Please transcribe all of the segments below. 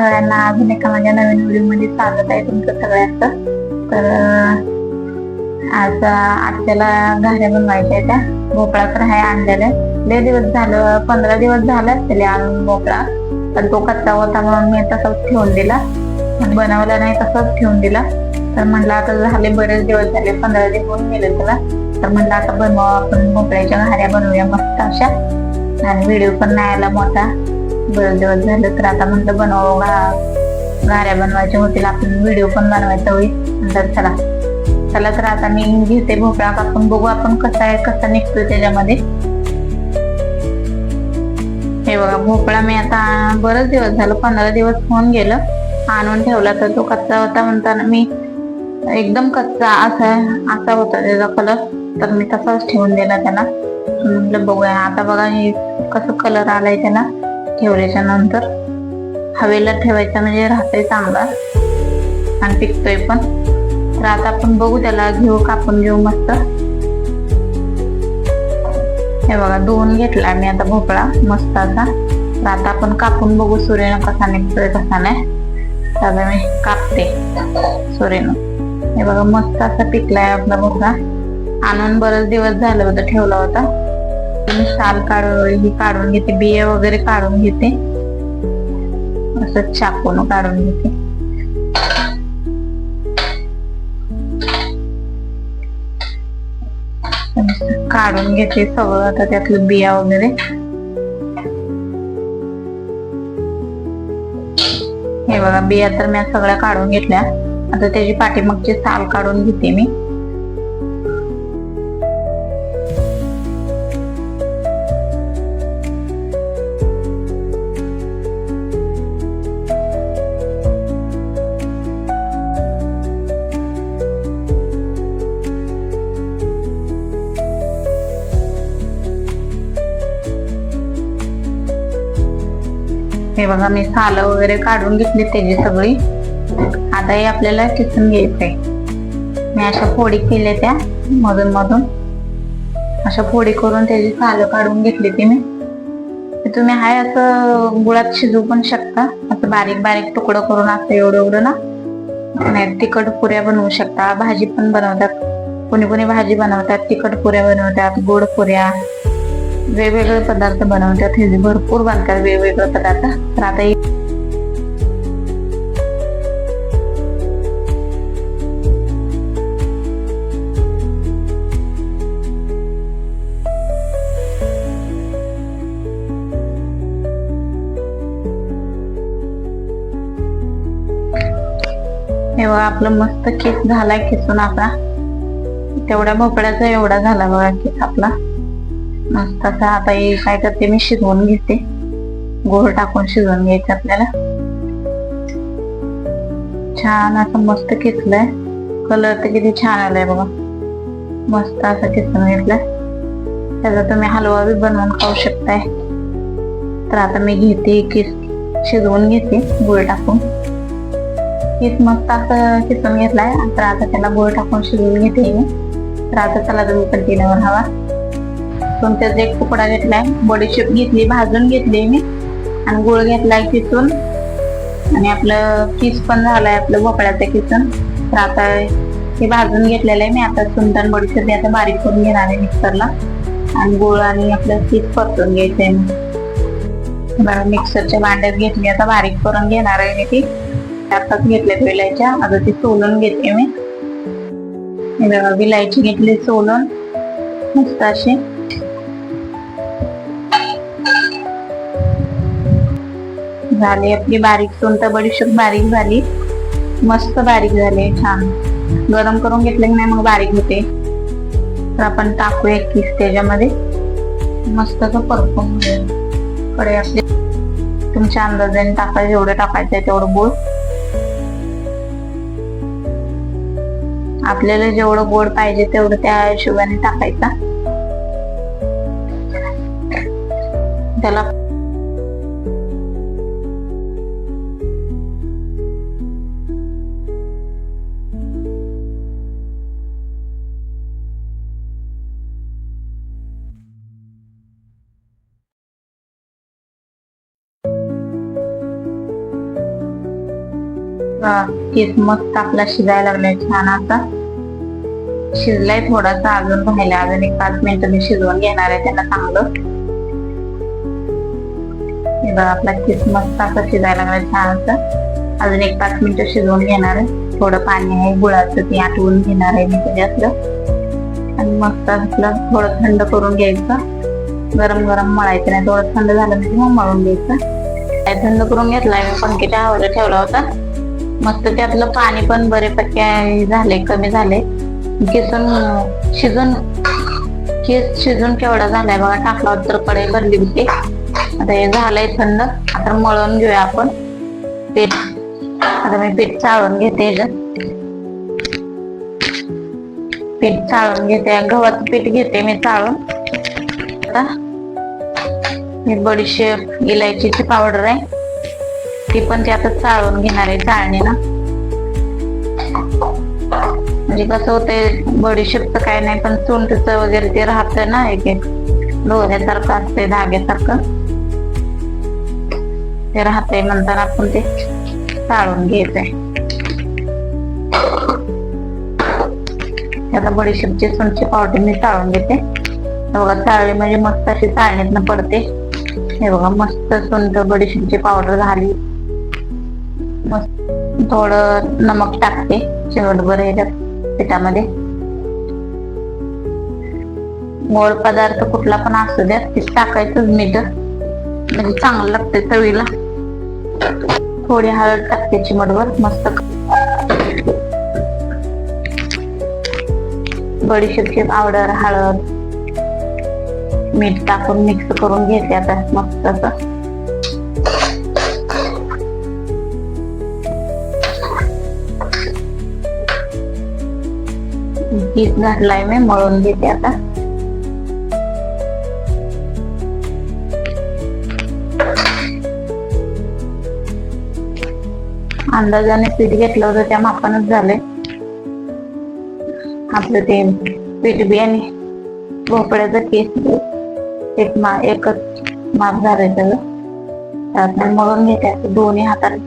सगळ्यांना अजून एका माझ्या नवीन व्हिडिओमध्ये स्वागत आहे तुमचं सगळ्यांचं. तर आज आत्याला घाऱ्या बनवायच्या त्या. भोपळा तर आहे आणलेला लय दिवस झालं पंधरा दिवस झाले असतील आणून भोपळा. पण तो कच्चा होता म्हणून मी तसाच ठेवून दिला. बनवला नाही तसाच ठेवून दिला. तर म्हटलं आता झाले बरेच दिवस झाले पंधरा दिवस होऊन गेले त्याला. तर म्हटलं आता बनवा आपण भोपळ्याच्या घाऱ्या बनवूया मस्त अशा. आणि व्हिडिओ पण नाही आला मोठा. बरेच दिवस झाले तर आता म्हणलं बनवा घा- घाऱ्या बनवायच्या होतील आपण व्हिडिओ पण बनवायचा होईल. तर चला. चला तर आता मी घेते भोपळा कापून. बघू आपण कसा आहे कसा निघतोय त्याच्यामध्ये. हे बघा भोपळा मी आता बरंच दिवस झालं पंधरा दिवस होऊन गेलं. आणून ठेवला तर तो कच्चा होता म्हणताना मी एकदम कच्चा असा असा होता त्याचा कलर तर मी तसाच ठेवून दिला त्याला. म्हटलं बघूया आता बघा हे कसं कलर आलाय त्याला. ठेवल्याच्या नंतर हवेला ठेवायचा म्हणजे राहतोय चांगला आणि पिकतोय पण. तर आता आपण बघू त्याला घेऊ कापून घेऊ मस्त. हे बघा धुवून घेतला मी आता भोपळा मस्त असा तर आता आपण कापून बघू सूर्यनं कसा निघतोय कसा नाही. तर आता मी कापते सूर्यनं. हे बघा मस्त असा पिकलाय आपला भोपळा. आणून बरेच दिवस झालं होतं ठेवला होता. मी साल काढून ही काढून घेते बिया वगैरे काढून घेते. असं चाकून काढून घेते. काढून घेते सगळं आता त्यातलं बिया वगैरे. हे बघा बिया तर मी सगळ्या काढून घेतल्या. आता त्याची पाठीमागची साल काढून घेते मी. बघा मी साल वगैरे काढून घेतली त्याची सगळी. आता हे आपल्याला किसून घ्यायचंय. मी अशा फोडी केल्या त्या मधून मधून. अशा फोडी करून त्याची सालं काढून घेतली ती मी. तुम्ही हाय असं गुळात शिजू पण शकता. असं बारीक बारीक तुकडं करून असं एवढं एवढं ना. नाही तिखट पुऱ्या बनवू शकता. भाजी पण बनवतात. कोणी कोणी भाजी बनवतात तिखट पुऱ्या बनवतात गोड पुऱ्या. वेगवेगळे पदार्थ बनवतात. हे भरपूर बनतात वेगवेगळे पदार्थ. तर आता तेव्हा आपलं मस्त केस झालाय किसून आपला. तेवढ्या भोपळ्याचा एवढा झाला बघा केस आपला. मस्त असं आता हे काय करते मी शिजवून घेते. गोड टाकून शिजवून घ्यायचं आपल्याला. छान असं मस्त किसलंय. कलर तर किती छान आलाय बघा. मस्त असं किसून घेतलंय. त्याचा तुम्ही हलवा बी बनवून खाऊ शकताय. तर आता मी घेते किस शिजवून घेते गुळ टाकून. किस मस्त असं किसून घेतलाय. तर आता त्याला गुळ टाकून शिजवून घेते मी. तर आता चला तुम्ही कंटिन्यूवर हवा. तुमच्याचा एक तुकडा घेतलाय बडीशेप घेतली भाजून घेतली मी. आणि गुळ घेतलाय किसून. आणि आपलं किस पण झालंय आपलं भोपळ्याचं किसून. तर आता हे भाजून घेतलेलं आहे मी. आता सुंदर बडीशेप आता बारीक करून घेणार आहे मिक्सरला. आणि गुळ आणि आपलं किस परतून घ्यायचंय मी. बरं मिक्सरच्या भांड्यात घेतली. आता बारीक करून घेणार आहे मी ती. आताच घेतल्या विलायच्या. आता ती सोलून घेते मी. बघा विलायची घेतली सोलून. मस्त अशी. झाली. आपली बारीक सोनता बडीशेप बारीक झाली. मस्त बारीक झाले छान. गरम करून घेतले की नाही मग बारीक होते. तर आपण टाकूया किस त्याच्यामध्ये. मस्त असं परफॉर्मकडे आपले. तुमच्या अंदाजाने टाकायचं जेवढं टाकायचं आहे तेवढं गोड. आपल्याला जेवढं गोड पाहिजे तेवढं त्या हिशोबाने टाकायचा. त्याला केस मस्त आपला शिजायला लागलाय छान आता शिजलाय थोडासा अजून राहिला. अजून एक पाच मिनिटं मी शिजवून घेणार आहे त्याला चांगलं. हे बघा आपला केस मस्त असा शिजायला लागलाय छान असं. अजून एक पाच मिनिटं शिजवून घेणार आहे. थोडं पाणी आहे गुळाचं ते आटवून घेणार आहे मी त्याच्यातलं. आणि मस्त असलं थोडं थंड करून घ्यायचं. गरम गरम मळायचं नाही थोडं थंड झालं की मग मळून घ्यायचं. काय थंड करून घेतलाय? मी पंखेच्या आवाज ठेवला होता. मस्त त्यातलं पाणी पण बरेपैकी झाले कमी झाले. किसून शिजून केस शिजून केवढा झालाय बघा टाकला तर कढई भरली होती. आता हे झालंय थंड आता मळून घेऊया आपण. पीठ. आता मी पीठ चाळून घेते. पीठ चाळून घेते. गव्हाचं पीठ घेते मी चाळून. आता ही बडीशेप इलायचीची पावडर आहे. ती पण ते आता चाळून घेणार आहे चाळणीनं म्हणजे कसं होतंय बडीशेपचं काय नाही पण सुंठचं वगैरे ते राहत ना एक एक. असतंय धाग्यासारखं. ते राहतंय म्हणताना आपण ते चाळून घ्यायचंय. आता बडीशेपची सुंठची पावडर मी चाळून घेते. बघा चाळली म्हणजे मस्त अशी चाळणीतनं पडते. हे बघा मस्त सुंट बडीशेपची पावडर झाली. थोडं नमक टाकते शेवटभर याच्यात पिठामध्ये. गोड पदार्थ कुठला पण असू द्या ते टाकायचंच मीठ. म्हणजे चांगलं लागते चवीला. थोडी हळद टाकते चिमटभर मस्त. बडीशेपची पावडर हळद. मीठ टाकून मिक्स करून घेते आता मस्त असं. पीठ घातलाय मी मळून घेते आता अंदाजाने पीठ घेतलं होतं त्या मापानच झालंय आपलं ते पीठ बी आणि भोपळ्याचं केस एक मा एकच माप झालंय सगळं त्यात मळून घेते दोन्ही हाताने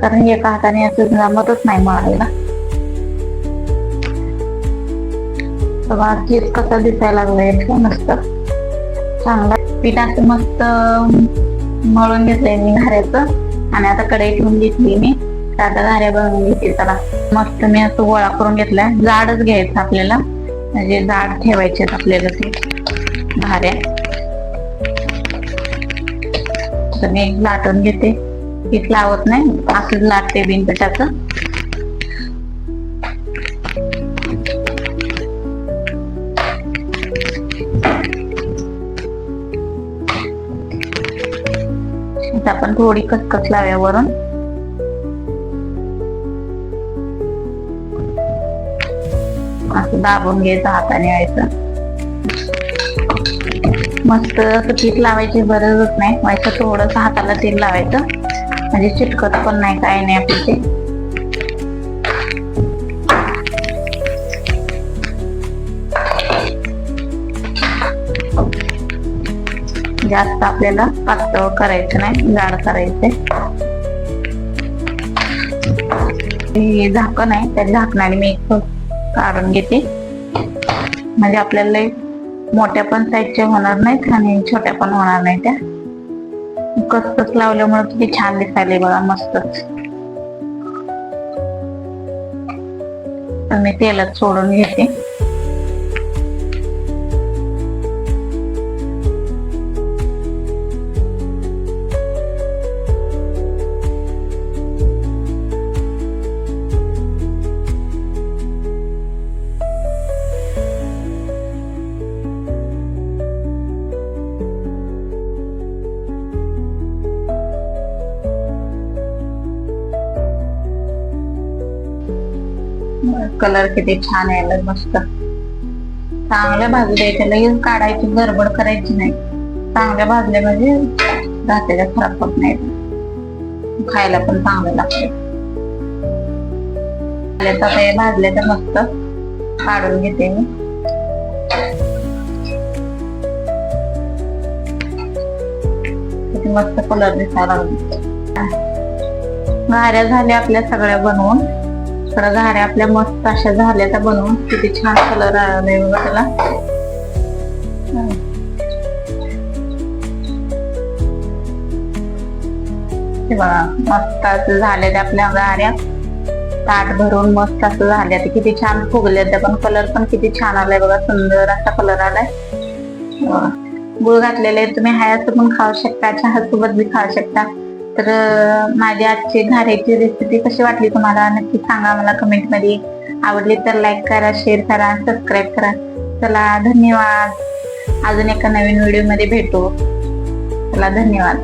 कारण एका हाताने असं जमतच नाही मळायला बघा केस कसा दिसायला लागलाय मस्त. चांगला. पीठ असं मस्त मळून घेतलंय मी घाऱ्याचं. आणि आता कढई ठेवून घेतली मी. तर आता घाऱ्या बनवून घेते त्याला मस्त मी असं गोळा करून घेतलाय. जाडच घ्यायचं आपल्याला. म्हणजे जाड ठेवायचे आपल्याला ते घाऱ्या. तर मी लाटून घेते. पीठ लावत नाही. असंच लाटते बिन पिठाचं आपण थोडी कचकच लाव्यावरून असं दाबून घ्यायचं हाताने यायचं. मस्त असं पीठ लावायची गरजच नाही. व्हायचं थोडस हाताला तेल लावायचं. म्हणजे चिटकत पण नाही काय नाही आपलं ते. जास्त आपल्याला पातळ करायचं नाही जाड करायचे हे झाकण आहे त्या झाकणाने मी एक काढून घेते. म्हणजे आपल्याला मोठ्या पण साईजच्या होणार नाहीत आणि छोट्या पण होणार नाही त्या. कसकस लावल्यामुळे किती छान दिसायला बघा मस्तच. मी तेलात सोडून घेते. कलर किती छान यायला मस्त. चांगल्या भाजू द्यायच्या लगेच काढायची गडबड करायची नाही. चांगल्या भाजल्या म्हणजे रात्रीच्या खराब होत नाही खायला पण चांगलं लागते. आता भाजले तर मस्त. काढून घेते मी. किती मस्त कलर दिसायला लागले. घाऱ्या झाल्या आपल्या सगळ्या बनवून. थोड्या घाऱ्या आपल्या मस्त अशा झाल्या त्या बनवून. किती छान कलर आलाय बघा त्याला. बघा मस्त असं झाले ते आपल्या गाऱ्या ताट भरून मस्त असं झाले ते. किती छान फुगले त्या पण. कलर पण किती छान आलाय बघा. सुंदर असा कलर आलाय. गुळ घातलेले तुम्ही. हायाचं पण खाऊ शकता. चहासोबत बी खाऊ शकता. तर माझ्या माझी आजची घाऱ्याची रेसिपी कशी वाटली तुम्हाला? नक्की सांगा मला कमेंटमध्ये आवडली तर लाईक करा शेअर करा सबस्क्राईब करा. चला धन्यवाद. अजून एका नवीन व्हिडिओमध्ये भेटू. चला धन्यवाद.